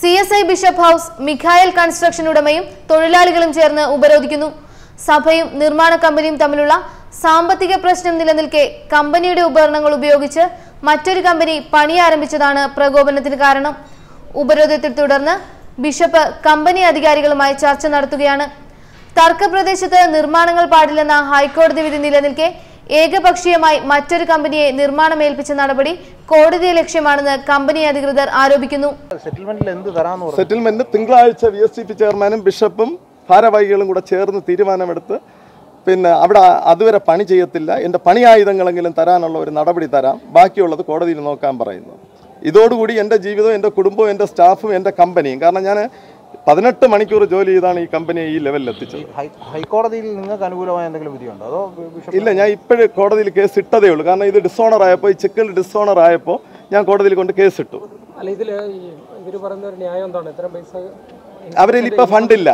C S I bishop house Mikhail construction ഉടമയും തൊഴിലാളികളും ചേർന്ന് ഉപരോധിക്കുന്നു. സഭയും നിർമ്മാണ കമ്പനിയും തമ്മിലുള്ള സാമ്പത്തിക പ്രശ്നം നിലനിൽക്കെ കമ്പനിയുടെ ഉപകരണങ്ങൾ ഉപയോഗിച്ച് മറ്റൊരു കമ്പനി പണി ആരംഭിച്ചതാണ് പ്രകോപനത്തിന് കാരണം. ഉപരോധത്തെ തുടർന്ന് ബിഷപ്പ് കമ്പനി അധികാരികളുമായി ചർച്ച നടത്തുകയാണ്. തർക്കപ്രദേശത്ത് നിർമ്മാണങ്ങൾ പാടില്ലെന്ന ഹൈക്കോടതി വിധി നിലനിൽക്കെ ഏകപക്ഷീയമായി മറ്റൊരു കമ്പനിയെ നിർമ്മാണം ഏൽപ്പിച്ച നടപടി കോടതിയെ ലക്ഷ്യമാണെന്ന് കമ്പനി അധികൃതർ ആരോപിക്കുന്നു. സെറ്റിൽമെന്റിൽ എന്ത് തരാന്ന് പറഞ്ഞു. സെറ്റിൽമെന്റ് തിങ്കളാഴ്ച വി എസ് സി ചെയർമാനും ബിഷപ്പും ഭാരവാഹികളും കൂടെ ചേർന്ന് തീരുമാനമെടുത്ത് പിന്നെ അവിടെ അതുവരെ പണി ചെയ്യത്തില്ല. എന്റെ പണി ആയുധങ്ങളെങ്കിലും തരാനുള്ള ഒരു നടപടി തരാം. ബാക്കിയുള്ളത് കോടതിയിൽ നോക്കാൻ പറയുന്നു. ഇതോടുകൂടി എന്റെ ജീവിതവും എന്റെ കുടുംബവും എന്റെ സ്റ്റാഫും എന്റെ കമ്പനിയും. കാരണം ഞാൻ പതിനെട്ട് മണിക്കൂർ ജോലി ചെയ്താണ് ഈ കമ്പനി ഈ ലെവലിൽ എത്തിച്ചത്. ഹൈക്കോടതിയിൽ നിങ്ങൾക്ക് അനുകൂലമായ എന്തെങ്കിലും വിധിയുണ്ടോ? അതോ ഇല്ല ഞാൻ ഇപ്പോഴും കോടതിയിൽ കേസ് ഇട്ടതേ ഉള്ളൂ. കാരണം ഇത് ഡിസോണർ ആയപ്പോൾ ഈ ചെക്കിൽ ഡിസോണർ ആയപ്പോൾ ഞാൻ കോടതിയിൽ കൊണ്ട് കേസ് ഇട്ടു. അല്ല ഇതിൽ ഇവർ ഇവർ പറയുന്ന ഒരു ന്യായം എന്താണ്? ഇത്ര പൈസ അവരിൽ ഇപ്പൊ ഫണ്ടില്ല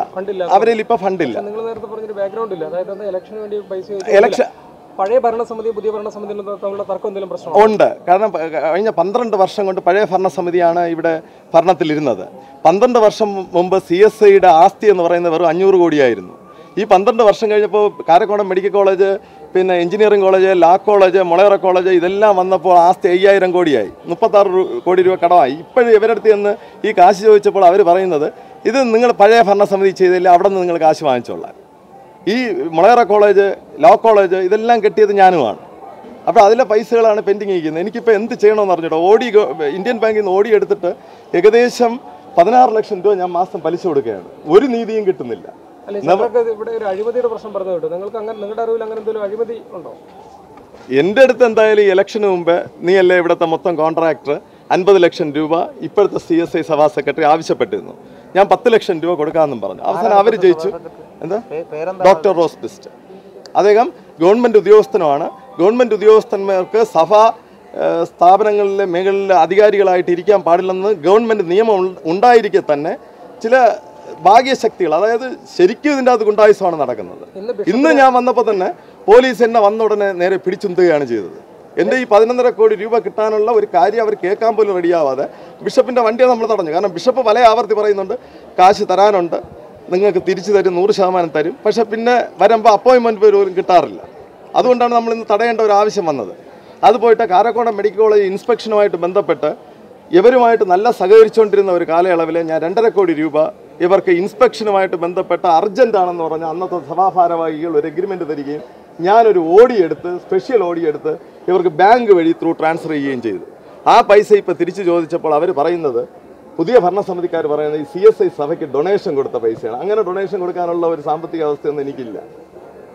അവരിൽ ഇപ്പൊ ഫണ്ടില്ല നിങ്ങൾ നേരത്തെ പറഞ്ഞൊരു ബാക്ക്ഗ്രൗണ്ട് ഇല്ല. അതായത് ഇലക്ഷന് വേണ്ടി പൈസ ഇലക്ഷൻ പഴയ ഭരണസമിതിയും പുതിയ ഭരണസമിതിയും തമ്മിലുള്ള തർക്കം എന്തെങ്കിലും പ്രശ്നമാണ് ഉണ്ട്. കാരണം കഴിഞ്ഞ പന്ത്രണ്ട് വർഷം കൊണ്ട് പഴയ ഭരണസമിതിയാണ് ഇവിടെ ഭരണത്തിലിരുന്നത്. പന്ത്രണ്ട് വർഷം മുമ്പ് സി എസ് ഐയുടെ ആസ്തി എന്ന് പറയുന്നത് വെറും അഞ്ഞൂറ് കോടിയായിരുന്നു. ഈ പന്ത്രണ്ട് വർഷം കഴിഞ്ഞപ്പോൾ കാരക്കോണം മെഡിക്കൽ കോളേജ് പിന്നെ engineering college law college Mulayara college ഇതെല്ലാം വന്നപ്പോൾ ആസ്തി അയ്യായിരം കോടിയായി. മുപ്പത്താറ് കോടി രൂപ കടമായി. ഇപ്പോഴും ഇവരടുത്ത് നിന്ന് ഈ കാശ് ചോദിച്ചപ്പോൾ അവർ പറയുന്നത് ഇത് നിങ്ങൾ പഴയ ഭരണസമിതി ചെയ്തില്ല അവിടെ നിന്ന് നിങ്ങൾ കാശ് വാങ്ങിച്ചോളാം ഈ മുളയറ കോളേജ് ലോ കോളേജ് ഇതെല്ലാം കെട്ടിയത് ഞാനുമാണ്. അപ്പോൾ അതിലെ പൈസകളാണ് പെൻഡിങ് ഇരിക്കുന്നത്. എനിക്കിപ്പോൾ എന്ത് ചെയ്യണമെന്ന് അറിഞ്ഞിട്ടോ ഓടി ഇന്ത്യൻ ബാങ്കിൽ നിന്ന് ഓടി എടുത്തിട്ട് ഏകദേശം പതിനാറ് ലക്ഷം രൂപ ഞാൻ മാസം പലിശ കൊടുക്കുകയാണ്. ഒരു നീതിയും കിട്ടുന്നില്ല. ഇവിടെ ഒരു അഴിമതിയുടെ പ്രശ്നം പറഞ്ഞു കേട്ടോ. നിങ്ങൾക്ക് അങ്ങനെ നിങ്ങളുടെ അറിവിൽ അങ്ങനെ എന്തെങ്കിലും അഴിമതി ഉണ്ടോ? എന്റെ അടുത്ത് എന്തായാലും ഈ ഇലക്ഷന് മുമ്പ് നീ അല്ലേ ഇവിടുത്തെ മൊത്തം കോൺട്രാക്ടർ അൻപത് ലക്ഷം രൂപ ഇപ്പോഴത്തെ സി എസ് ഐ സഭാ സെക്രട്ടറി ആവശ്യപ്പെട്ടിരുന്നു. ഞാൻ പത്ത് ലക്ഷം രൂപ കൊടുക്കാമെന്നും പറഞ്ഞു. അവസാനം അവർ ജയിച്ചു. എന്താ? ഡോക്ടർ റോസ് ബിസ്റ്റ് അദ്ദേഹം ഗവൺമെന്റ് ഉദ്യോഗസ്ഥനുമാണ് ഗവൺമെന്റ് ഉദ്യോഗസ്ഥന്മാർക്ക് സഭാ സ്ഥാപനങ്ങളിലെ മേഖലയിലെ അധികാരികളായിട്ട് ഇരിക്കാൻ പാടില്ലെന്ന് ഗവൺമെന്റ് നിയമം ഉണ്ട- ഉണ്ടായിരിക്കെ തന്നെ ചില ഭാഗ്യശക്തികൾ അതായത് ശരിക്കും ഇതിന്റെ അകത്ത് ഗുണ്ടായുസമാണ് നടക്കുന്നത്. ഇന്ന് ഇന്ന് ഞാൻ വന്നപ്പോൾ തന്നെ പോലീസ് എന്നെ വന്ന ഉടനെ നേരെ പിടിച്ചുന്തുകയാണ് ചെയ്തത്. എന്റെ ഈ പതിനൊന്നര കോടി രൂപ കിട്ടാനുള്ള ഒരു കാര്യം അവർ കേൾക്കാൻ പോലും റെഡിയാവാതെ ബിഷപ്പിന്റെ വണ്ടിയെ നമ്മൾ തടഞ്ഞു. കാരണം ബിഷപ്പ് പല ആവർത്തി പറയുന്നുണ്ട് കാശ് തരാനുണ്ട്. നിങ്ങൾക്ക് തിരിച്ചു തരും നൂറ് ശതമാനം തരും. പക്ഷെ പിന്നെ വരുമ്പോൾ അപ്പോയിൻമെന്റ് പോലും കിട്ടാറില്ല. അതുകൊണ്ടാണ് നമ്മൾ ഇന്ന് തടയേണ്ട ഒരു ആവശ്യം വന്നത്. അത് പോയിട്ട് കാരക്കോണം മെഡിക്കൽ കോളേജ് ഇൻസ്പെക്ഷനുമായിട്ട് ബന്ധപ്പെട്ട് ഇവരുമായിട്ട് നല്ല സഹകരിച്ചുകൊണ്ടിരുന്ന ഒരു കാലയളവിൽ ഞാൻ രണ്ടര കോടി രൂപ ഇവർക്ക് ഇൻസ്പെക്ഷനുമായിട്ട് ബന്ധപ്പെട്ട അർജന്റാണെന്ന് പറഞ്ഞ അന്നത്തെ സഭാഭാരവാഹികൾ ഒരു എഗ്രിമെന്റ് തരികയും ഞാനൊരു ഓടി എടുത്ത് സ്പെഷ്യൽ ഓടി എടുത്ത് ഇവർക്ക് ബാങ്ക് വഴി ത്രൂ ട്രാൻസ്ഫർ ചെയ്യുകയും ചെയ്തു. ആ പൈസ ഇപ്പോൾ തിരിച്ചു ചോദിച്ചപ്പോൾ അവർ പറയുന്നത് പുതിയ ഭരണസമിതിക്കാർ പറയുന്നത് ഈ സി എസ് ഐ സഭയ്ക്ക് ഡൊണേഷൻ കൊടുത്ത പൈസയാണ്. അങ്ങനെ ഡൊണേഷൻ കൊടുക്കാനുള്ള ഒരു സാമ്പത്തിക അവസ്ഥയൊന്നും എനിക്കില്ല.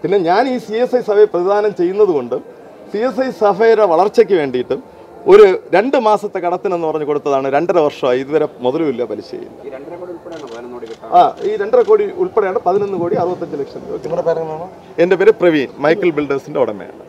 പിന്നെ ഞാൻ ഈ സി എസ് ഐ സഭയെ പ്രതിദാനം ചെയ്യുന്നത് കൊണ്ടും സി എസ് ഐ സഭയുടെ വളർച്ചയ്ക്ക് വേണ്ടിയിട്ടും ഒരു രണ്ട് മാസത്തെ കടത്തിനെന്ന് പറഞ്ഞ് കൊടുത്തതാണ് രണ്ടര വർഷമായി. ഇതുവരെ മുതലുമില്ല പലിശയില്ല ആ ഈ രണ്ടര കോടി ഉൾപ്പെടെയാണ് പതിനൊന്ന് കോടി അറുപത്തഞ്ച് ലക്ഷം രൂപ. എന്റെ പേര് പ്രവീൺ മൈക്കിൾ ബിൽഡേഴ്സിന്റെ ഉടമയാണ്.